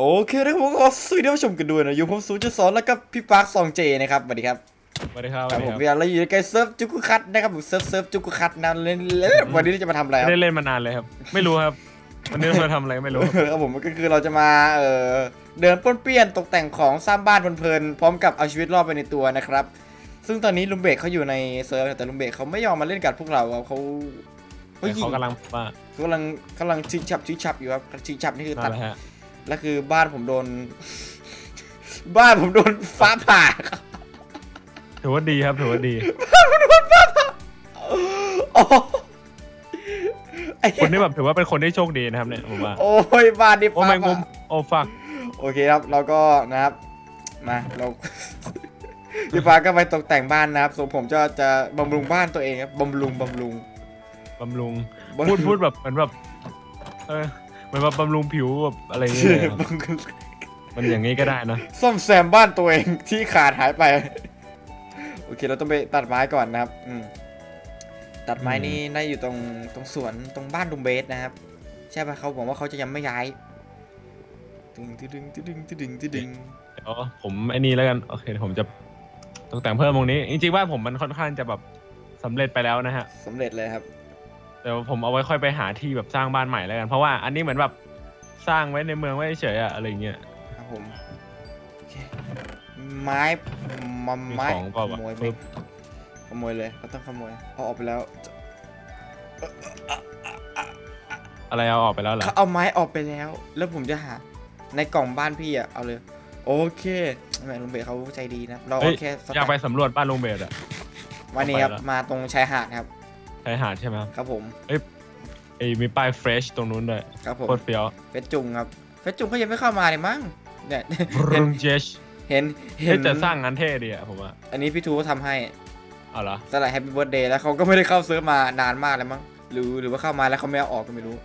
โอเคนะครับผมก็สวัสดีท่านผู้ชมกันด้วยนะอยู่ผมศูนย์จุดสองแล้วก็พี่ปาร์คซองเจนะครับสวัสดีครับสวัสดีครับครับผมสวัสเวดีครับลาเราอยู่ในใกล้เซิร์ฟจุกุคัตนะครับผมเซิร์ฟเซิร์ฟจุกุคัตนะเล่นเล่นวันนี้เราจะมาทำอะไรคไม่รับได้เล่นมานานเลยครับ ไม่รู้ครับวันนี้มาทำอะไรไม่รู้ครับผมก็คือเราจะมาเอ่อเดินป้วนเปี้ยนตกแต่งของสร้างบ้านเพลินๆพร้อมกับเอาชีวิตรอดไปในตัวนะครับ ซึ่งตอนนี้ลุงเบกเขาอยู่ในเซิร์ฟแต่ลุงเบกเขาไม่ยอมมาเล่นกับพวกเราครับเขาเขายิงเขากำลังว่าเขากำลังกำลังชิงฉับชิงฉับอยู่ครับชิงฉับนี่คือนั่ตันด แหละฮะแล้วคือบ้านผมโดน บ้านผมโดนฟ้าผ่าครับถือว่าดีครับถือว่าดีโอ้ไอ้คนที่แบบถือว่าเป็นคนที่โชคดีนะครับเนี่ยผมว่าโอ้ยบ้านนี่โอ้ฟ้าแมงมุผ่ามโอ้ฟักโอเคครับเราก็นะครับมาเราพี่ฟ้าก็ไปตกแต่งบ้านนะครับส่วนผมจะจะบำรุงบ้านตัวเองครับบำรุงบำรุงบำรุงบำรุงพูดพูดแบบเหมือนแบบเออเห มือนแบบบำรุงผิวแบบอะไรอย่างเงี้ยครับบำรุงมันอย่างงี้ก็ได้นะซ่อมแซมบ้านตัวเองที่ขาดหายไป โอเคเราต้องไปตัดไม้ก่อนนะครับ อืมตัดไม้นี่น่าอยู่ตรงตรงสวนตรงบ้านลุงเบสนะครับ ใช่ปะเขาบอกว่าเขาจะยังไม่ย้ายตึงตึดึงตึดึงตึดึงตึดึงเดี๋ยวผมไอ้นี่แล้วกันโอเคเดี๋ยวผมจะตกแต่งเพิ่มตรงนี้ จริงๆว่าผมมันค่อนข้างจะแบบสำเร็จไปแล้วนะฮะสำเร็จเลยครับเดี๋ยวผมเอาไว้ค่อยไปหาที่แบบสร้างบ้านใหม่แล้วกัน เพราะว่าอันนี้เหมือนแบบสร้างไว้ในเมืองไว้เฉยๆอะอะไรเงี้ย ครับผมโอเคไม้มามีไม้ของเปล่าขวะ โมยไปปึ๊บขโมยเลยเราต้องขโมยเอาออกไปแล้วอะไรเอาออกไปแล้วเหรอเขาเอาไม้ออกไปแล้ว แล้วผมจะหาในกล่องบ้านพี่อะเอาเลย โอเคแม่ลุงเบสเขาใจดีนะเราเฮ้เอายแค่สอยากไปแต็สำรวจบ้านลุงเบสอะวันนี้ครับเอาไปแล้ว มาตรงชายหาดครับชายหาดใช่ไหมครับครับผมไอ้มีป้ายเฟรชตรงนู้นด้วยครับผมโคตรเฟี้ยวเฟซจุงครับเฟซจุงเขายังไม่เข้ามาเลยมั้งเนี่ยรุงเจชเห็นเห็เฮ้นยจะสร้างงานเท่ดีอะผมว่าอันนี้พี่ทูเขาทำให้เอาเหรอสลายแฮปปี้เบิร์ดเดย์แล้วเขาก็ไม่ได้เข้าเซิร์ฟมานานมากแล้วมั้งหรือหรือว่าเข้ามาแล้วเขาไม่เอาออกก็ไม่รู้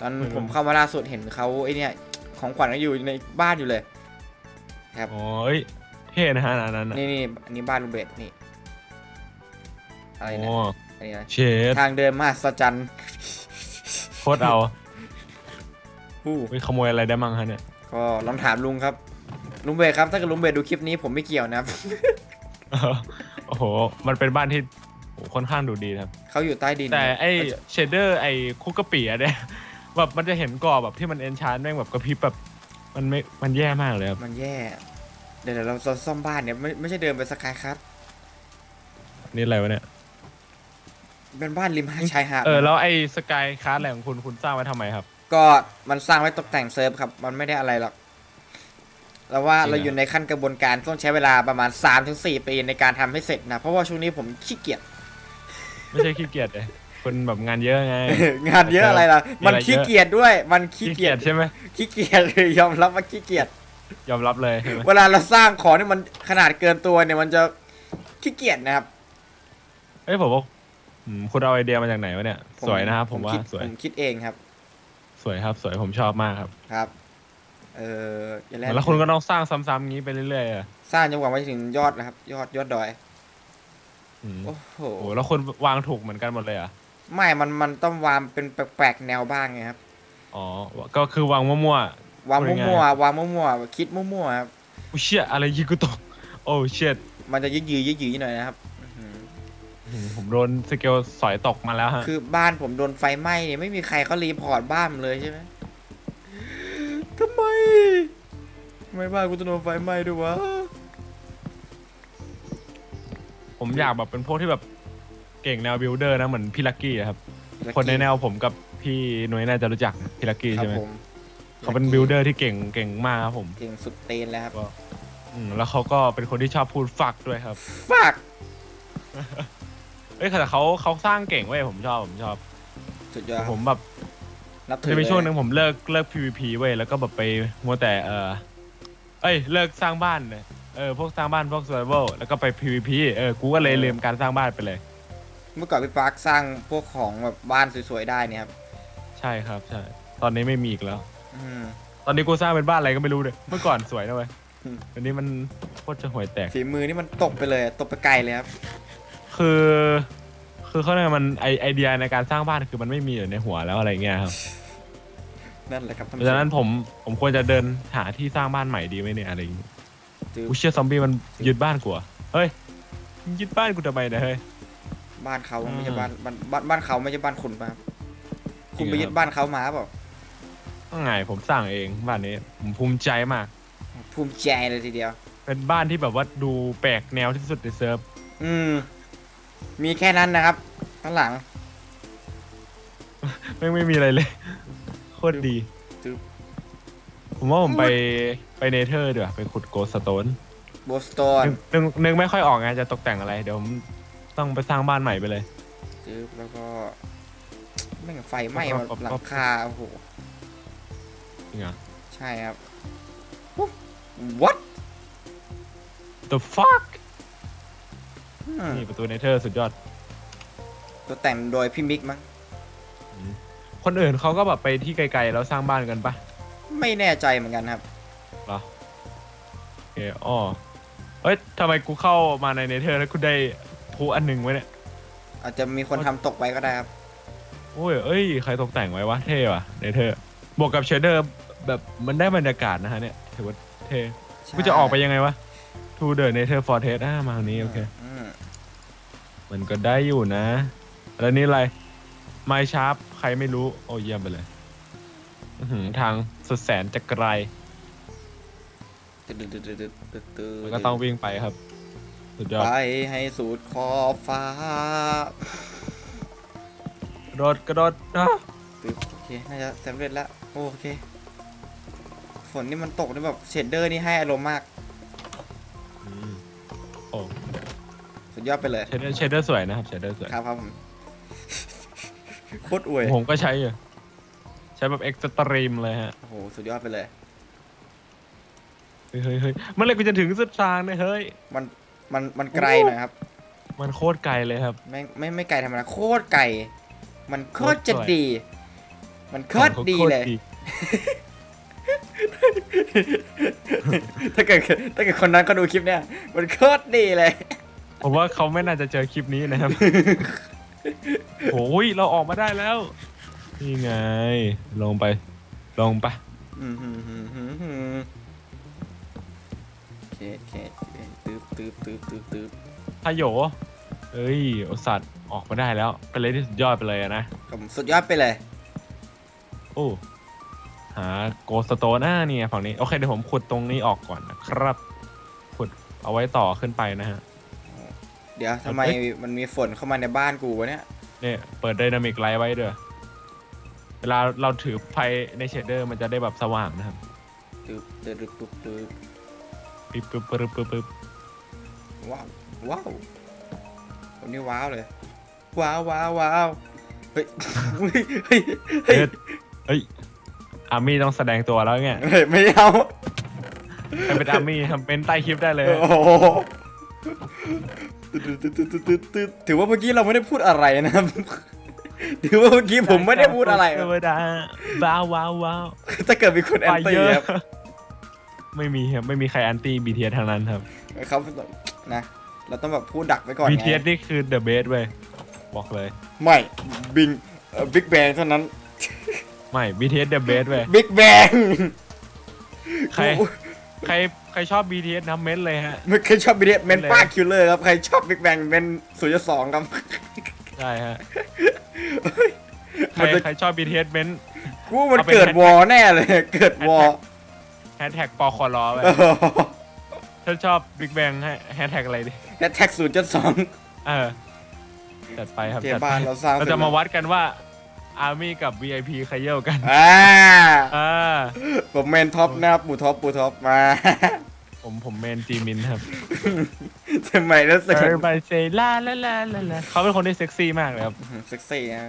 ตอนผมเข้ามาล่าสุดเห็นเขาไอ้เนี่ยของขวัญก็อยู่ในบ้านอยู่เลย ครับโอ้ยเท่นะฮะอันนั้นอะนี่นี่อันนี้บ้านลุงเบสนี่อะไรโอ้นะ อันนี้นะเชดทางเดินมหัศจรรย์โคตรเอาฮู้ไปขโมยอะไรได้มั่งฮะเนี่ยก็ลองถามลุงครับ ลุงเบสครับ ถ้าเกิดลุงเบสดูคลิปนี้ผมไม่เกี่ยวนะครับโอ้โห มันเป็นบ้านที่โอ้โหค่อนข้างดูดีนะครับ เขาอยู่ใต้ดิน แต่ไอ้เชดเดอร์ไอ้คุกกะปิอะเนี่ยแบบมันจะเห็นก่อแบบที่มันเอนชานแม่งแบบกระพริบแบบมันไม่ มันแย่มากเลยครับ มันแย่ เดี๋ยวเดี๋ยวเราเราซ่อมบ้านเนี่ยไม่ไม่ใช่เดินไปสกายคัทนี่อะไรวะเนี่ย เป็นบ้านริมชายหาดเออแล้วไอ้สกายคาร์อะไรของคุณคุณสร้างไว้ทำไมครับ ก็มันสร้างไว้ตกแต่งเซิร์ฟครับ มันไม่ได้อะไรหรอกเราว่าจริงเหรอเราอยู่ในขั้นกระบวนการต้องใช้เวลาประมาณ3-4ปีในการทำให้เสร็จนะ เพราะว่าช่วงนี้ผมขี้เกียจไม่ใช่ขี้เกียจเลยคุณแบบงานเยอะไง งานเยอะอะไรล่ะมีอะไรมันขี้เกียจด้วย มันขี้ขี้เกีเกียยจจใช่ไหมขี้เกียจยอมรับว่าขี้เกียจยอมรับเลยใช่ไหมเวลาเราสร้างของที่มันขนาดเกินตัวเนี่ยมันจะขี้เกียจนะครับเอ้ยผมว่า อืมคุณเอาไอเดียมาจากไหนวะเนี่ยผมสวยนะครับผมว่าคิดสวย ผมคิดเองครับ สวยครับ สวยผมชอบมากครับครับ เอออย่าแล่นแล้วคุณก็ต้องสร้างซ้ำๆงี้ไปเรื่อยๆอะสร้างจนกว่าไปถึงยอดนะครับ ยอดยอดดอย อืมโอ้โห โอ้โหแล้วคุณวางถูกเหมือนกันหมดเลยเหรอะไม่ มัน มันต้องวางเป็นแปลกๆแนวบ้างไงครับ อ๋อ ก็คือวางมั่ว วางพูดง่ายๆมั่วๆ วางมั่วๆ คิดมั่วๆ ครับ ๆ อุ้ยเชี่ยอะไรยิงกูตกโอ้เชี่ยมันจะยืดยืดยืดยืดหน่อยนะครับอื้อหืออืม ผมโดนสเกลสอยตกมาแล้วฮะ คือบ้านผมโดนไฟไหม้เนี่ยไม่มีใครเขารีพอร์ตบ้านผมเลยใช่ไหมทำไมทำไมบ้านกูต้องโดนไฟไหม้ด้วยวะ ผมอยากแบบเป็นพวกที่แบบเก่งแนวบิลเดอร์นะเหมือนพี่ลักกี้อะครับคนในแนวผมกับพี่หนุ่ยน่าจะรู้จักพี่ลักกี้ครัใช่ไหมผมเขาเป็นบิลเดอร์ที่เก่งเก่งมากครับผมเก่งสุดเตนแล้วครับก็อืมแล้วเขาก็เป็นคนที่ชอบพูดฟักด้วยครับ ฝาก เอ้ยแต่เขาเขาสร้างเก่งเว้ยผมชอบผมชอบ สุดยอดแต่คผรับมแบบนับถือจะมีเลยช่วงหนึ่งผมเลิกเลิก PVP เว้ยแล้วก็แบบไปมัวแต่เออเอ้ยเลิกสร้างบ้านเนี่ยเออพวกสร้างบ้านพวก survival แล้วก็ไป PVP เออกูก็เลยลืมการสร้างบ้านไปเลย เมื่อก่อนพี่ปาร์คสร้างพวกของแบบบ้านสวยๆได้เนี่ยครับใช่ครับใช่ ตอนนี้ไม่มีอีกแล้ว อืมตอนนี้กูสร้างเป็นบ้านอะไรก็ไม่รู้เลยเมื่อก่อนสวยนะเว้ยอืมอันนี้มันโคตรจะห่วยแตกฝีมือนี่มันตกไปเลยตกไปไกลเลยครับ คือ คือเขาเนี่ยกมันไอไอเดียในการสร้างบ้านคือมันไม่มีอยู่ในหัวแล้วอะไรเงี้ยครับผนั่นแหละครับเพราะฉะนั้นผมผมควรจะเดินหาที่สร้างบ้านใหม่ดีไหมเนี่ยอะไรอย่างงี้จือกูเชื่อซอมบี้มันยึดบ้านกูเหรอเฮ้ยมึงยึดบ้านกูทำไมเนี่ยเฮ้ย บ้านเขาอืมไม่ใช่บ้านบ้านบ้านบ้านเขาไม่ใช่บ้านคุณป่ะครับคุณไปจริงเหรอยึดบ้านเขามาเปล่าไงผมสร้างเองบ้านนี้ผมภูมิใจมาก ภูมิใจเลยทีเดียว เป็นบ้านที่แบบว่าดูแปลกแนวที่สุดในเซิร์ฟ อืม มีแค่นั้นนะครับข้างหลังไม่งไม่มีอะไรเลย โคตรดี จึ๊บผมว่าผมไปไปเนเธอร์ดีกว่าไปขุดโกสโตนโบสโตนนึกนึกนึกไม่ค่อยออกไงจะตกแต่งอะไร เดี๋ยวผมต้องไปสร้างบ้านใหม่ไปเลย จึ๊บแล้วก็แม่งไฟไหม้มาปั๊บปั๊บหลังคาโอ้โห จริงเหรอ ใช่ครับ what the fuck อืมนี่ประตูเนเธอร์สุดยอด ตัวแต่งโดยพี่มิกมั้ง คนอื่นเขาก็แบบไปที่ไกลๆแล้วสร้างบ้านกันปะไม่แน่ใจเหมือนกันครับ เหรอโอเคอ๋อเอ้ยทำไมกูเข้ามาในเนเธอร์แล้วกูได้พูอันหนึ่งไว้เนี่ย อาจจะมีคนทำตกไปก็ได้ครับ โอ้ย เอ้ย ใครตกแต่งไว้วะ เท่ว่ะเนเธอร์ บวกกับเชดเดอร์แบบมันได้บรรยากาศนะฮะเนี่ยถือว่าเท่ กูจะออกไปยังไงวะ to the nether fortress อ่ามาทางนี้ โอเค อื มมันก็ได้อยู่นะ แล้วนี่อะไร ไม้ชาร์ปใครไม่รู้ โอ้เยี่ยมไปเลย อื้อหือทางสุดแสนจะไกล ตึ๊ดตึ๊ดตึ๊ดตึ๊ดตึ๊ดตึ๊ดมันก็ต้องวิ่งไปครับ สุดยอด ไปให้สุดขอบฟ้า กระโดดกระโดดอะตึ๊บโอเค น่าจะสำเร็จแล้ว โอเค ฝนนี่มันตกนี่แบบเชดเดอร์นี่ให้อารมณ์มาก สุดยอดไปเลย เชดเดอร์เชดเดอร์สวยนะครับเชดเดอร์สวย ครับครับผมโคตรอวยผมก็ใช้อยู่ใช้แบบเอ็กซ์ตรีมเลยฮะ โอ้โห สุดยอดไปเลย เฮ้ยเฮ้ยเฮ้ยเมื่อไหรกูจะถึงสุดทางเนี่ยเฮ้ย มัน มัน มันไกลหน่อยครับ มันโคตรไกลเลยครับ ไม่ไม่ไม่ไกลธรรมดาโคตรไกล มันโคตรจะโคตรสวยดี มันโคตรดีเลย ถ้าเกิดถ้าเกิดคนนั้นเขาดูคลิปเนี่ย มันโคตรดีเลย ผมว่าเขาไม่น่าจะเจอคลิปนี้นะครับโอ้ยเราออกมาได้แล้ว นี่ไง ลงไป ลงไปอืมฮึมฮึมฮึมฮึมโอเคโอเคโอเคตืบตืบตืบตืบตืบพาโยเอ้ยโอสัตว์ออกมาได้แล้ว เป็นเลยที่สุดยอดไปเลยอะนะผมสุดยอดไปเลย โอ้หาโกสโตนอ่านี่ไงฝั่งนี้ โอเคเดี๋ยวผมขุดตรงนี้ออกก่อนนะครับ ขุดเอาไว้ต่อขึ้นไปนะฮะ เดี๋ยวทำไมมันมีฝนเข้ามาในบ้านกูวะเนี่ยเนี่ยเปิดไดนามิกไลท์ไว้เด้อเวลาเราถือไฟในเชดเดอร์มันจะได้แบบสว่างนะครับตืบตืบตืบตืบตืบปึ๊บปึ๊บปึ๊บปึ๊บปึ๊บว้าวว้าววันนี้ว้าวเลยว้าวว้าวว้าวเฮ้ยเฮ้ยเฮ้ยเฮ้ยเฮ้ยเฮ้ยอาร์มี่ต้องแสดงตัวแล้วไงเฮ้ยไม่เอาใครเป็นอาร์มี่ทำเป็นใต้คลิปได้เลยโอ้ โหตืดตืดตืดตืดตืดถือว่าเมื่อกี้เราไม่ได้พูดอะไรนะครับ ถือว่าเมื่อกี้ผมไม่ได้พูดอะไรธรรมดาว้าวว้าวว้าวถ้าเกิดมีคนแอนไปตี้เยอะครับไม่มีครับไม่มีใครแอนตี้ BTS ทางนั้นครับเขานะเราต้องแบบพูดดักไว้ก่อนไง BTS นี่คือ the best เว้ยบอกเลย ไม่บิงบิ๊กแบงเท่านั้น ไม่ BTS the best เว้ยบิ๊กแบงใคร ใครใครชอบ BTS น้ำเม้นเลยฮะไม่เคยชอบบิ๊กเมนเลยป้าคิลเลอร์ครับ ใครชอบบิ๊กแบงเป็นศูนย์สองครับ ใช่ฮะ ใครมันจะใครชอบ BTS เม้นกูมันเอาเป็นเกิดวอแน่เลย เกิดวอแฮชแท็กปอคอรอไว้ถ้าชอบ Big Bang ให้แฮชแท็กอะไรดิแฮชแท็กศูนย์จุดสองเออจัดไปครับเกจัมดไปบ้านเราสร้างเราจะมาวัดกันว่า Army กับ VIP ใครเยี่ยวกันอ่าอ่าผมเมนท็อปนะครับปูท็อปปูท็อปมา ผมผมเมนจีมินครับทำไมรู้สึก Everybody say la la la la la เขาเป็นคนที่เซ็กซี่มากเลยครับเซ็กซี่นะ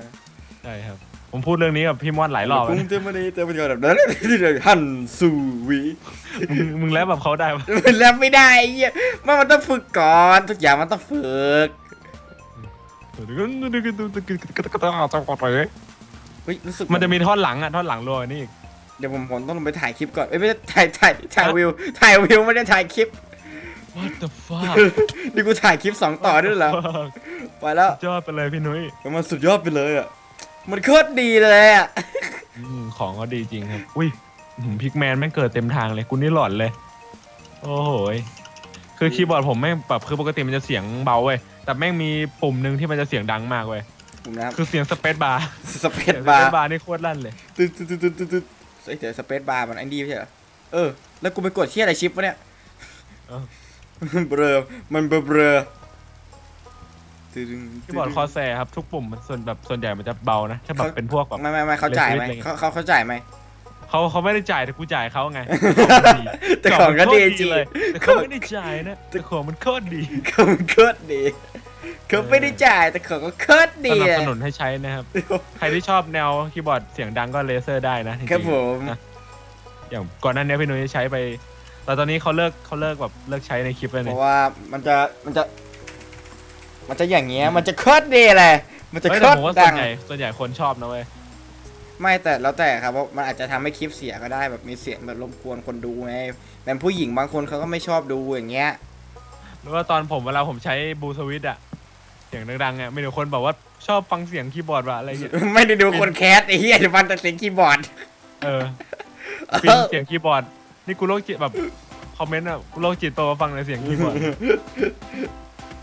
ใช่ครับ ผมพูดเรื่องนี้กับพี่มอนหลายรอบคุ้แล้วมเต็มมาดีเต็มไปหมดแบบนั้นฮันซูวีมึงมึงแล้วแบบเขาได้ปะมันแล้วไม่ได้ไอ้เหี้ยมันมันต้องฝึกก่อน ทุกอย่างมันต้องฝึก เฮ้ยรู้สึกมันจะมีท่อนหลังอะท่อนหลังรัวกว่านี่อีกเดี๋ยวผมผมต้องลงไปถ่ายคลิปก่อนเอ้ยไม่ใช่ถ่ายถ่ายถ่ายวิวถ่ายวิวไม่ได้ถ่ายคลิป What the fuck นี่กูถ่ายคลิปสองต่อด้วยเหรอ Fuck ไปแล้วยอดไปเลยพี่นุ้ยมันสุดยอดไปเลยอะมันโคตรดีเลยอะอืมของเขาดีจริงครับอุ้ยพิกแมนแม่งเกิดเต็มทางเลยกูนี่หลอนเลย โอ้โหยคือคีย์บอร์ดผมแม่งแบบคือปกติมันจะเสียงเบาเว้ยแต่แม่งมีปุ่มหนึ่งที่มันจะเสียงดังมากเว้ย ผมนะครับคือเสียงสเปซบาร์สเปเสีซยงสบาเปร์ซบาร์นี่โคตรลั่นเลยตึ๊ดตึ๊ดตึ๊ดตึ๊ดตึ๊ดตึ๊ดเฮ้ยเดี๋ยวสเปซบาร์มันไอ้ดีไม่ใช่เหรอเออแล้วกูไปกดเที่ยอะไรชิปวะเนี่ยเอ้าเบลอมันเบลอเบลอตึ๊ดตึ๊ดคีย์บอร์ดคอแซครับทุกปุ่มมันส่วนแบบส่วนใหญ่มันจะเบานะถ้าแบบเป็นพวกแบบไม่ไม่ไม่เขาจ่ายไหมเล็กๆเขาเขาเขาจ่ายไหมเขาเขาไม่ได้จ่ายแต่กูจ่ายเขาไงแต่ของก็ดีจริงเลยแต่เขาไม่ได้จ่ายนะแต่ของมันโคตรดีเขาโคตรดี เขาไม่ได้จ่ายแต่เขาก็โคตรสดีนับอะสนุนให้ใช้นะครับ ใครที่ชอบแนวคีย์บอร์ดเสียงดังก็เลเซอร์ได้นะจงๆครับผมนะอย่างก่อนหนั้นเนี้ยพี่นุ้ยใช้ไป แต่ตอนนี้เขาเลิกเขาเลิกแบบเลิกใช้ในคลิปแล้วเพเนี่ยราะว่ามันจะมันจะ มันจะอย่างเงี้ยมันจะโคตรดีเลยมันจะเฮ้ยโคแต่ตผมรว่าส่ดัวนงใหญ่ส่วนใหญ่คนชอบนะเว้ยไม่แต่แล้วแต่ครับว่ามันอาจจะทำให้คลิปเสียก็ได้แบบมีเสียงแบบรบกวนคนดูไงแบบผู้หญิงบางคนเขาก็ไม่ชอบดูอย่างเงี้ยหรือว่าตอนผมเวลาผมใช้บูสวิตอะ เสียงดังๆอะมีแต่คนบอกว่าชอบฟังเสียงคีย์บอร์ดว่ะอะไรเงี้ยไม่ได้ดูคนแคสไอ้เหี้ยจะฟังแต่เสียงคีย์บอร์ด เออปินเสียงคีย์บอร์ด นี่กูโรคจิตแบบคอมเมนต์อะกูโรคจิตโตมาฟังในเสียงคีย์บอร์ด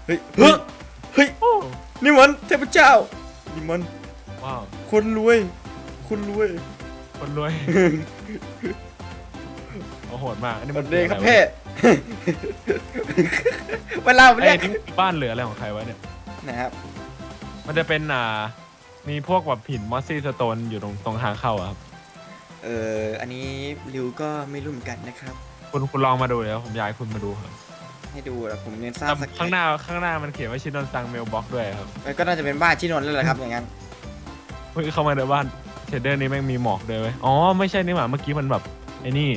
เฮ้ยเฮ้ยเฮ้ยโอ้นี่มันเทพเจ้านี่มันว้าวคนรวย คนรวย คนรวยโอ้โหดมากอันนี้สมัวันสดีครับอะไวะเพ่เวลาผมไอ้เรียกนี่บ้านเหลืออะไรของใครวะเนี่ย นะครับ มันจะเป็นอ่า มีพวกแบบหินมอสซี่สโตนอยู่ตรงตรงทางเข้าอะครับ เอออันนี้ริวก็ไม่รู้เหมือนกันนะครับ คุณคุณลองมาดูเดี๋ยวผมอยากให้คุณมาดูครับให้ดูแล้วผมเน้นทราบแต่สักข้างหน้าข้างหน้ามันเขียนว่าชินนซังเมลบ็อกด้วยครับเออก็น่าจะเป็นบ้านชินนท์แล้วแหละครับอย่างนั้นเฮ้ยเข้ามาในบ้านเชดเดอร์นี้แม่งมีหมอกด้วยเว้ยอ๋อไม่ใช่นี่หว่าเมื่อกี้มันแบบไอ้นี่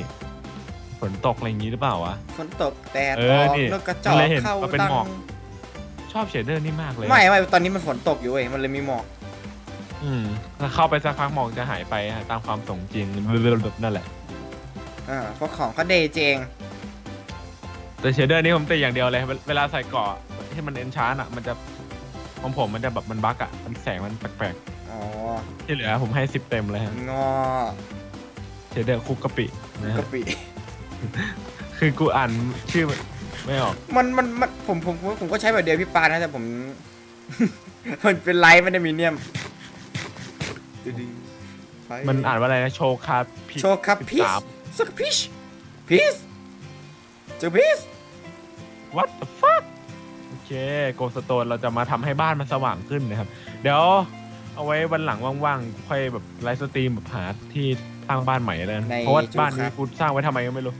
ฝนตกอะไรอย่างงี้หรือเปล่าวะฝนตกแดดเออออกนี่แล้วกระจอมันกเลยเห็นเข้าว่าเป็นดังหมอก ชอบเชดเดอร์นี่มากเลย ไม่ไม่ตอนนี้มันฝนตกอยู่เว้ยมันเลยมีหมอก อืมถ้าเข้าไปสักพักหมอกจะหายไปฮะตามความสงจริงนั่นแหละอ่าเพราะของก็เดย์เจงแต่เชดเดอร์นี่ผมติดอย่างเดียวเลยเวเวลาใส่เกาะที่มันเอนชานอะ มันจะของผมมันจะแบบมันบั๊กอะ มันแสงมันแปลกอ๋อๆที่เหลือผมให้สิบเต็มเลยฮะงอเชดเดอร์คุกกะปินะกะฮะปิ คือกูอ่านชื่อมัน ไม่ออก มันมันมันผมผมผมผมก็ใช้แบบเดียวพี่ปานะแต่ผม มันเป็นไลท์ไม่ได้มีเนียมไปมันอ่านว่าอะไรนะโชคาพิโชว์ครับพีซสามสักพีชพีซเจอพีซวัต the fuck โอเคโกสโตนเราจะมาทำให้บ้านมันสว่างขึ้นนะครับ เดี๋ยวเอาไว้วันหลังว่างๆ ค่อยแบบไลฟ์สตรีมแบบหาที่สร้างบ้านใหม่เลยนะเพราะว่าบ้านนี้กูสร้างไว้ทำไมก็ไม่รู้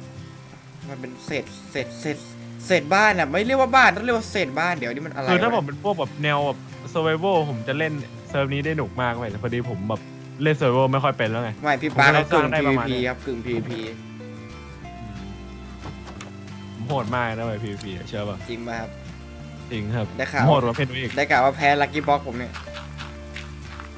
มันเป็นเศษเศษเศษ เศษบ้านอะไม่เรียกว่าบ้านต้องเรียกว่าเศษบ้านเดี๋ยวนี้มันอะไรคือถ้าผวะมเป็นพวกแบบแนวแบบ survival ผมจะเล่นเซิร์ฟนี้ได้หนุกมากเลยแต่พอดีผมแบบเล่น survival ไม่ค่อยเป็นแล้วไงไม่พี่ปาผมก็เลยเขากึ่งสร้างได้ประมาณ PVP นี้ครับกึ่ง PVP ผมโหดมากนะเว้ย PVP อะเชื่อป่ะจริงป่ะครับจริงครับได้ข่าวผมโหดกว่าเพนอีกได้กล่าวว่าแพ้ลักกี้บ็อกผมเนี่ย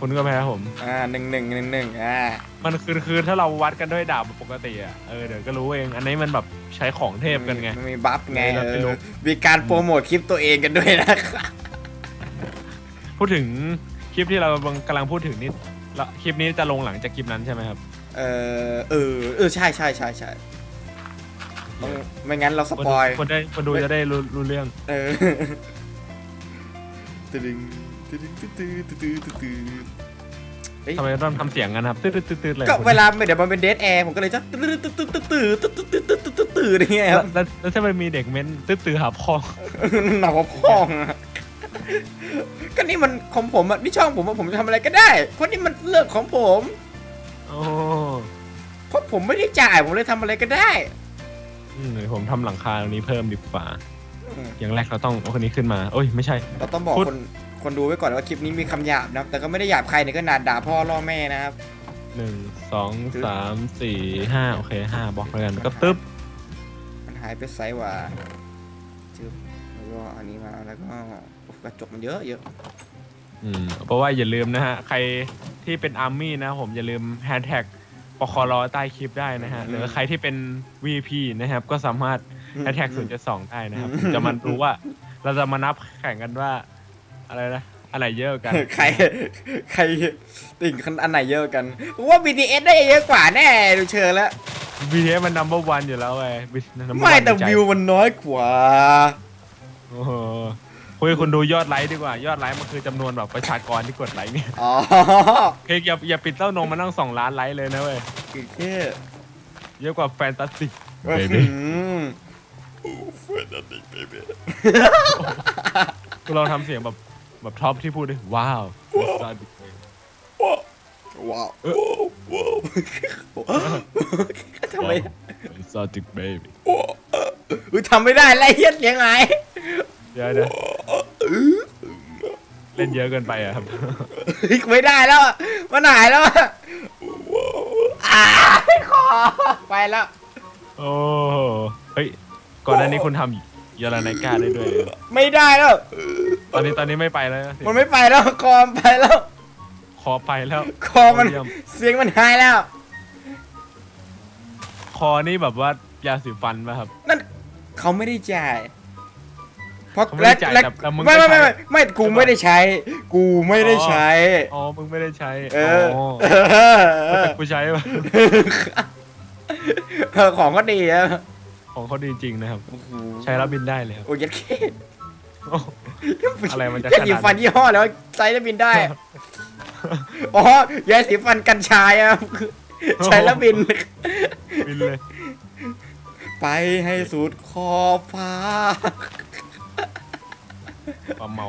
คุณก็แพ้ผมอ่าหนึ่งหนึ่งหนึ่งหนึ่งอ่ามันคือคือถ้าเราวัดกันด้วยดาบปกติอะเออเดี๋ยวก็รู้เองอันนี้มันแบบใช้ของเทพกันไงมันมีบัฟไงเออเราไม่รู้เออมีการโปรโมทคลิปตัวเองกันด้วยนะครับพูดถึงคลิปที่เรากำลังพูดถึงนี่แล้วคลิปนี้จะลงหลังจากคลิปนั้นใช่ไหมครับ เออเออเออใช่ใช่ใช่ใช่ต้องไม่งั้นเราสคนปอยคนได้คนดูจะได้รู้รู้เรื่อง เออตึดึง ตึดึงตึดึงตึดึงตึดึงเฮ้ยทำไมต้องทำเสียงกันครับตืดตืดตืดเลยก็เวลาเดี๋ยวมันเป็นเดทแอร์ผมก็เลยจะตื้อตื้อตื้อตื้อตื้อตื้อตื้อตื้อตื้อตื้ออย่างเงี้ยคแล้รัวบแล้วแล้วถ้ามันมีเด็กเม้นตืดตืดหาพ่อหนักกว่าพ่องอะก็นี่มันของผมอะนี่ช่องผมอะผมจะทำอะไรก็ได้เพราะนี่มันเรื่องของผมโอ้เพราะผมไม่ได้จ่ายผมเลยทำอะไรก็ได้อืมเดี๋ยวผมทำหลังคาตรงนี้เพิ่มดีกว่าอืมอย่างแรกเราต้องเอาคนนี้ขึ้นมา โอ้ยไม่ใช่ เราต้องบอกพูดคน คนดูไว้ก่อนว่าคลิปนี้มีคำหยาบนะครับ แต่ก็ไม่ได้หยาบใครเนี่ยก็นาด่าพ่อล่อแม่นะครับ หนึ่งสองสามสี่ห้าโอเคห้าบล็อกแล้วกันก็ตึ๊บมันหายไปไซส์ว่าจึ๊บแล้วก็อันนี้มาแล้วก็กระจกมันเยอะเยอะอืมเพราะว่าอย่าลืมนะฮะ ใครที่เป็นอาร์มี่นะผมอย่าลืมแฮชแท็กปครใต้คลิปได้นะฮะ หรือใครที่เป็น VP นะครับ ก็สามารถแฮชแท็กศูนย์จุดสองได้นะครับ จะมารู้ว่าเราจะมานับแข่งกันว่า อะไรนะอันไหนเยอะกว่ากัน ใครใครติ่งอันไหนเยอะกันผมว่า BTS ได้เยอะกว่าแน่ดูเชิญแล้ว BTS มัน number one อยู่แล้วไง number ไม่ one แต่ในใจวิวมันน้อยกว่าโอ้โหคุยคุณดูยอดไลค์ดีกว่ายอดไลค์มันคือจำนวนแบบประชากรที่กดไลค์เนี่ยอ๋อเพลงอย่าอย่าปิดเต้านมมันต้องสองล้านไลค์เลยนะเว้ยคือแค่เยอะกว่าแฟนตาสติกอื Baby มเราทำเสียงแบบ แบบท็อปที่พูดด้วยว้าว Fantastic Baby ว้าวเออว้าวทำไม Fantastic Baby อุ๊ยทำไม่ได้แล้วเฮียยังไงเดี๋ยวเดี๋ยวเล่นเยอะเกินไปอะครับไม่ได้แล้วอะมันหายแล้วอะอ่าคอไปแล้ว โอ้โหเฮ้ยก่อนหน้านี้คุณทำ ยาลาไนก้าได้ด้วยเลยไม่ได้แล้ว ตอนนี้ตอนนี้ไม่ไปแล้วนะมันไม่ไปแล้วคอมนไปแล้ว คอไปแล้ว คอมันเยี่ยมเสียงมันหายแล้ว คอนี่แบบว่ายาสีฟันป่ะครับ นั่นเขาไม่ได้จ่ายเพราะเขาไม่ได้จ่ายและแต่แต่มึงไม่ก็ไม่ใช้ไม่ไม่ไม่กูไม่ได้ใช้ กูไม่ได้ใช้ อ๋อ มึงไม่ได้ใช้ เอออ๋อเออแต่กูใช้ป่ะเออของก็ดีอะ ของเขาดีจริงนะครับ โอ้โหใช้แล้วบินได้เลยครับโอ้ยยัดเข้โอ้ อะไรมันจะแค่ขนาดนั้นสีฟันยี่ห้อแล้วใช้แล้วบินได้ อ๋อยาสีฟันกัญชายอะใช้แล้วบิน บินเลย ไปให้สุดขอบฟ้าความเมา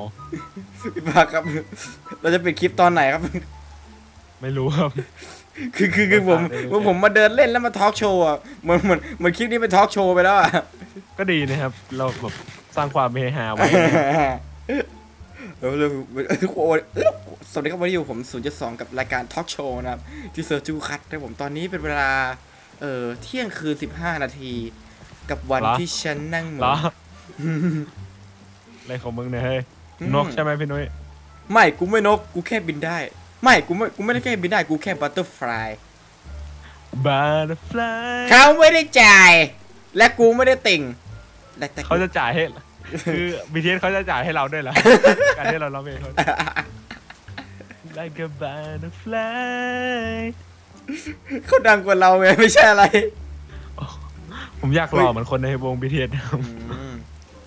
พี่ปาครับ เราจะปิดคลิปตอนไหนครับ ไม่รู้ครับ คือคือคือผมไม่รู้ว่าผมมาเดินเล่นแล้วมาทอล์กโชว์อะเหมือนเหมือนเหมือนคลิปนี้เป็นทอล์กโชว์ไปแล้วอะก็ดีนะครับ เราแบบสร้างความเฮฮาไว้เออเร็วทุกคนสวัสดีครับวันนี้อยู่ผม0.2กับรายการทอล์กโชว์นะครับ ที่เซอร์จูคัตนะผมตอนนี้เป็นเวลา เอ่อเที่ยงคืน 15 นาที กับวันเหรอที่ฉันนั่งหมูเหรออะไรของมึงเนี่ยเฮ้ยนกใช่ไหมพี่นุ้ยไม่กูไม่นกกูแค่บินได้ ไม่กูไม่กูไม่ได้แค่บินได้กูแค่บัตเตอร์ฟลาย Butterfly เขาไม่ได้จ่าย และกูไม่ได้ติ่งและแต่กูเขาจะจ่ายให้คือ BTS เขาจะจ่ายให้เราด้วยเหรอการที่เราร้องเพลงเขา Like a butterfly เขาดังกว่าเราไงไม่ใช่อะไร ผมอยากหล่อเหมือนคนในวง BTS นะครับอืม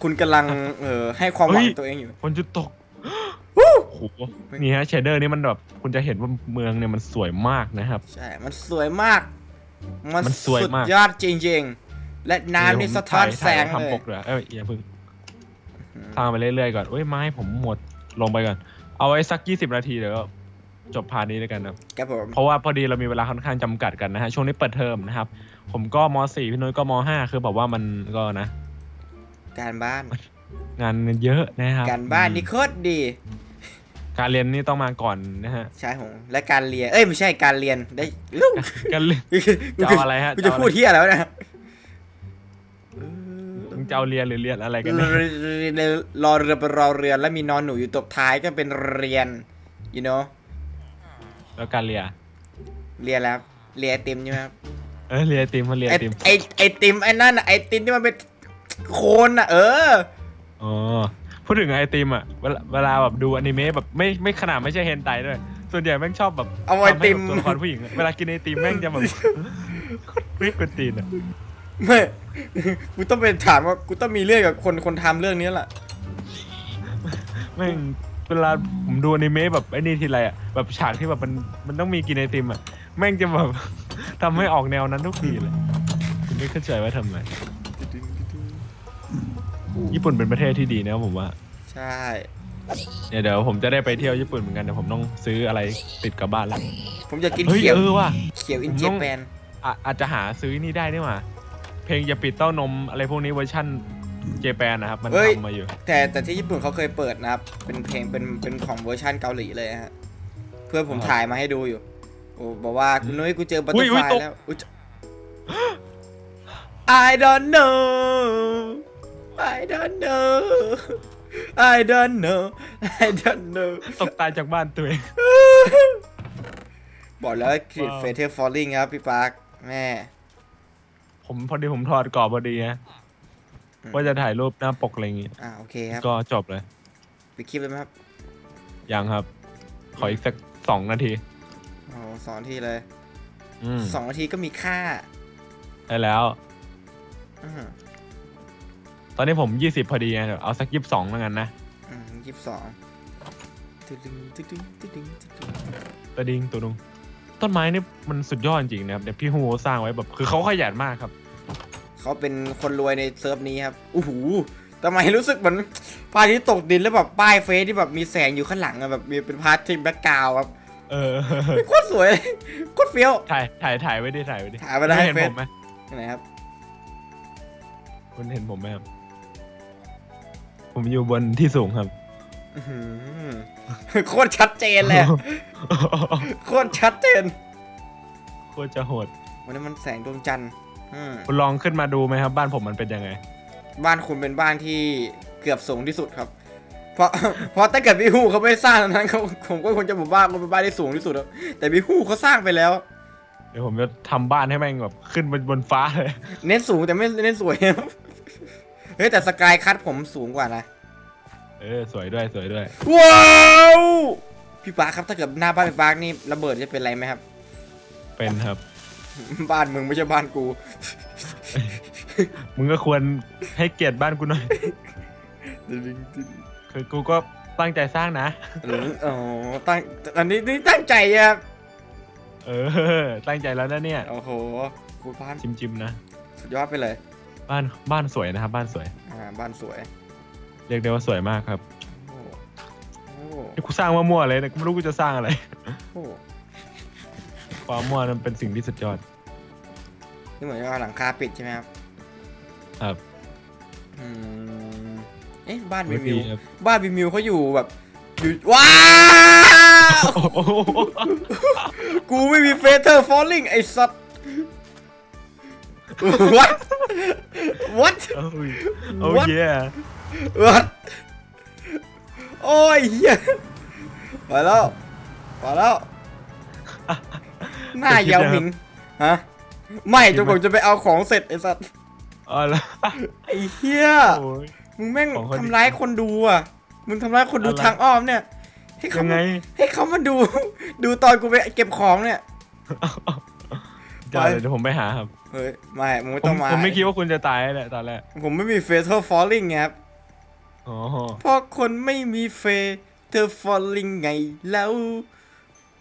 คุณกำลังเอ่อให้ความหวังเฮ้ยตัวเองอยู่ฝนจุดตกวู้ โอ้โหนี่ฮะเชเดอร์นี่มันแบบคุณจะเห็นว่าเมืองเนี่ยมันสวยมากนะครับ ใช่ มันสวยมาก มันมันสวยมากสุดยอดจริงๆ และน้ำนี่สะท้อนแสงถ่ายเลทำปยกเลยเอ้ยอย่าเพิ่งทางไปเรื่อยๆก่อนเอ้ยไม้ผมหมดลงไปก่อน เอาไว้สัก20นาทีเดี๋ยวก็จบพาร์ทนี้แล้วกันนะครับครับผมเพราะว่าพอดีเรามีเวลาค่อนข้างจำกัดกันนะฮะช่วงนี้เปิดเทอมนะครับ ผมก็ม .4 พี่นุ้ยก็ม .5 คือแบบว่ามันก็นะ การบ้าน งานเยอะนะครับ การบ้านนี่โคตรดี การเรียนนี่ต้องมาก่อนนะฮะใช่ผมและการเรียน เอ้ยไม่ใช่การเรียนได้ลูกการเรียนกูจะเอาอะไรฮะกูจะจะเอาอะไรพูดที่อะไรวะเนะมึงจะเอาเรียนหรือเรียนอะไรกันรเนี่ยรอเรือเป็นรอเรือแล้วมีนอนหนูอยู่ตบท้ายก็เป็นเรียน you know แล้วการเรียนเรียนแล้วครับเรียนไอติมใช่ไหมครับเออเรียนไอติมมันเรียนไอไอติมไอไอติมไอนั่นน่ะไอติมที่มันเป็นโคนอะเอออ๋อ พูดถึงไอติมอะเวลาเวลาแบบดูอนิเมะแบบไม่ไม่ขนาดไม่ใช่เฮนไตด้วย ส่วนใหญ่แม่งชอบแบบเอาไอติมทำให้แบบตัวละครผู้หญิงอะเวลากินไอติมแม่งจะแบบเรียกเป็นตีนอะไม่กูต้องไปถามว่ากูต้องมีเรื่องกับคนคนทำเรื่องนี้แหละแม่งเวลาผมดูอนิเมะแบบไอ้นี่ทีไรอะแบบฉากที่แบบมันมันต้องมีกินไอติมอะแม่งจะแบบทำให้ออกแนวนั้นทุกทีเลยผมไม่เข้าใจว่าทำไม ญี่ปุ่นเป็นประเทศที่ดีนะผมว่าใช่ เนี่ยเดี๋ยวผมจะได้ไปเที่ยวญี่ปุ่นเหมือนกันแต่ผมต้องซื้ออะไรติดกลับบ้านแล้วผมจะกินเฮ้ยเขียวเออว่ะ เขียวอินผมเจต้อง แปนอะอาจจะหาซื้อนี่ได้นี่หว่าเพลงอย่าปิดเต้านมอะไรพวกนี้เวอร์ชั่นเจแปนนะครับ มันทำมาอยู่ แต่แต่ที่ญี่ปุ่นเขาเคยเปิดนะครับ เป็นเพลงเป็นเป็นของเวอร์ชันเกาหลีเลยฮะเพื่อนผมอ่าถ่ายมาให้ดูอยู่โอ้บอกว่าคุณนุ้ยกูเจอบัตอุ๊เตอยร์อุ๊ไฟยตก แล้วอุ๊ยจะ I don't know I don't know I don't know I don't know ตกตายจากบ้านตัวเอง บอกแล้วคลิปว้าวเฟเธอร์ฟอลลิงครับพี่ปาร์คแม่ ผมพอดีผมถอดกรอบพอดีฮะอืมว่าจะถ่ายรูปหน้าปกอะไรอย่างงี้อ่าโอเคครับ ก็จบเลยไปดคลิปเลยไหมครับ ยังครับ ขออีกสักสองนาทีโอ้สองนาทีเลยอืมสองนาทีก็มีค่า ได้แล้ว อืม ตอนนี้ผมยี่สิบพอดีไงเดี๋ยวเอาสักยี่สิบสองแล้วกันนะอืมยี่สิบสองตึดึงตึดึงตึดึงตึดึงตะดิงตัวนุงต้นไม้นี่มันสุดยอดจริงๆนะครับเดี๋ยวพี่ฮูสร้างไว้แบบคือเขาขยันมากครับ เขาเป็นคนรวยในเซิร์ฟนี้ครับอู้หูทำไมรู้สึกเหมือนพระอาทิตย์ตกดินแล้วแบบป้ายเฟซที่แบบมีแสงอยู่ข้างหลังอะแบบมีเป็นพาร์ทที่แบ็กกราวครับเออโคตรสวยเลยโคตรเฟี้ยวถ่ายถ่ายถ่ายไว้ดิถ่ายไว้ดิถ่ายไว้ได้ม่เห็นเฟซผมไหมไหนครับ คุณเห็นผมไหมครับ ผมอยู่บนที่สูงครับอื้อหือโคตรชัดเจนเลยอะโคตรชัดเจนโคตรจะโหดวันนี้มันแสงดวงจันทร์อืมคุณลองขึ้นมาดูไหมครับ บ้านผมมันเป็นยังไง บ้านคุณเป็นบ้านที่เกือบสูงที่สุดครับ เพราะเพราะถ้าเกิดพี่ฮู้เขาไม่สร้างอันนั้นเขาผมก็ควรจะบอกว่าเขาเป็นบ้านที่สูงที่สุดครับแต่พี่ฮู้เขาสร้างไปแล้ว เดี๋ยวผมจะทำบ้านให้แม่งแบบขึ้นบนบนฟ้าเลย เน้นสูงแต่ไม่เน้นสวยครับ เฮ้ยแต่สกายคัทผมสูงกว่านะ เออสวยด้วยสวยด้วย ว้าวพี่ปาร์คครับถ้าเกิดหน้าบ้านพี่ปาร์คนี่ระเบิดจะเป็นไรไหมครับ เป็นครับ บ้านมึงไม่ใช่บ้านกู มึงก็ควรให้เกียรติบ้านกูหน่อยคือกูก็ตั้งใจสร้างนะอ๋อตั้งอันนี้นี่ตั้งใจอะครับเออ ตั้งใจแล้วนะเนี่ย โอ้โหกูบ้านจิมจิมๆนะ สุดยอดไปเลย บ้านบ้านสวยนะครับ บ้านสวย อ่าบ้านสวยเรียกได้ว่าสวยมากครับโอ้โหนี่กูสร้างมั่วๆเลยนะกูไม่รู้กูจะสร้างอะไร โอ้โหความมั่วนั้นเป็นสิ่งที่สุดยอดนี่เหมือนว่าหลังคาปิดใช่ไหมครับครับอืมเอ๊ะบ้านไม่บิดีมิวครับบ้านบิมิวเขาอยู่แบบอยู่ว้าวโอ้โหกูไม่มีเฟเธอร์ฟอลลิงไอ้สัตว์ what what โอ้ยโอ้ What? เย่ what โอ้ยเหี้ยไปแล้วไปแล้วหน้ายาวหมิงฮะไม่จนผมจะไปเอาของเสร็จไอ้สัตว์อ๋อแล้วไอ้เหี้ยโอ้ยมึงแม่งของคนทำร้ายคนดูอะ มึงทำร้ายคนดูอะไรทางอ้อมเนี่ยให้เขายังไงมาให้เขามาดู ดูตอนกูไปเก็บของเนี่ยเดี๋ยวเดี๋ยวผมไปหาครับ เฮ้ยไม่มึงไม่ผต้มองมาผมไม่คิดว่าคุณจะตายแหละตอนแรกผมไม่มีเฟเธอร์ฟอลลิงไงครับอ๋อเพราะคนไม่มีเฟเธอร์ฟอลลิงไงแล้ว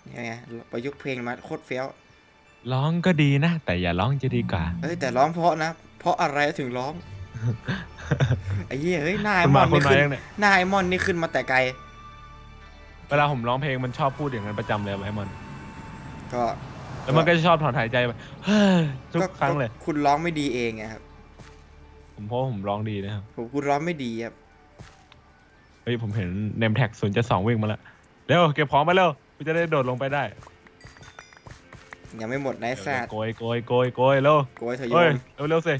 เนี่ยไงประยุกต์เพลงมาโคตรเฟี้ยวร้องก็ดีนะ แต่อย่าร้องจะดีกว่าเอ้ยแต่ร้องเพราะนะ เพราะอะไรถึงร้องไอ้เหี้ยเฮ้ยหน้าไอคุณมมาอนคุณนี่มาขึ้นยังเนี่ยหน้าไอมอนนี่ขึ้นมาแต่ไกลเวลาผมร้องเพลงมันชอบพูดอย่างนั้นประจำเลยไอ้มอนก็ แล้วมันก็จะชอบถอนหายใจไปเฮ้ยทุกก็ครั้งเลยก็คุณร้องไม่ดีเองไงครับ ผมเพราะว่าผมร้องดีนะครับ ผมคุณร้องไม่ดีครับ เฮ้ยผมเห็นเนมแท็กศูนย์จะสองวิ่งมาแล้ว เร็วเก็บของมาเร็วกูจะได้โดดลงไปได้ ยังไม่หมดนะไอ้สัตว์โกยโกยโกยโกยเร็วโกยเถอะโยเฮ้ยมเร็วเร็วสิ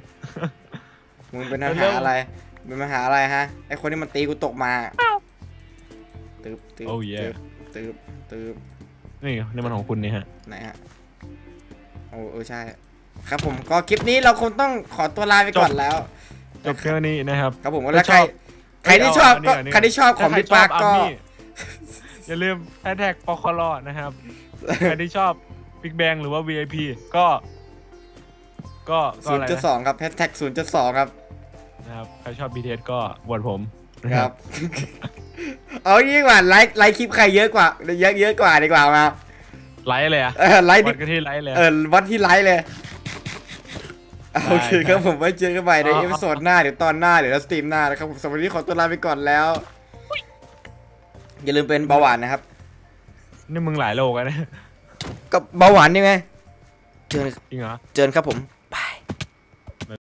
มึงเป็นปัญเร็หาวอะไรเป็นปัญหาอะไรฮะไอคนที่มันตีกูตกมาตืบตืบโอ้ยตืบตืบนี่นี่มันของคุณนี่ฮะไหนฮะโอ้เออใช่ ครับผมก็คลิปนี้เราคงต้องขอตัวลาไปก่อนแล้ว จบแค่นี้นะครับ ครับผมถ้าแล้วใครชอบใครที่ชอบก็เานนี้ใครที่ชอบของถ้าพี่ปาร์คใครชก็อบ Army อย่าลืมแฮชแท็กปคลอนะครับ ใครที่ชอบบิ๊กแบงหรือว่า VIP ก็ ก็ก็ศูอะนไรย์จุดนะสองครับแฮชแท็กศูนย์จุดสองครับนะครับ ใครชอบ BTS ก็บวชผมนะคครัรับบเอางี้ดีกว่าไลค์ไลค์คลิปใครเยอะกว่า เยอะเยอะกว่าดีกว่ามา ไลค์เลยอะเออไลค์วัดิดกันที่ไลค์เลยเออวัดที่ไลค์เลยอะโอเคได้ครับผมไว้เจอกันใหม่ในอ๋อเอพิโซดหน้าเดี๋ยวตอนหน้าเดี๋ยวเราสตรีมหน้านะครับผมสำหรับวันนี้ขอตัวลาไปก่อนแล้ว อย่าลืมเป็นเบาหวานนะครับ นี่มึงหลายโลกันนะกับเบาหวานนี่ไงเจอจริงเหรอเจอครับผม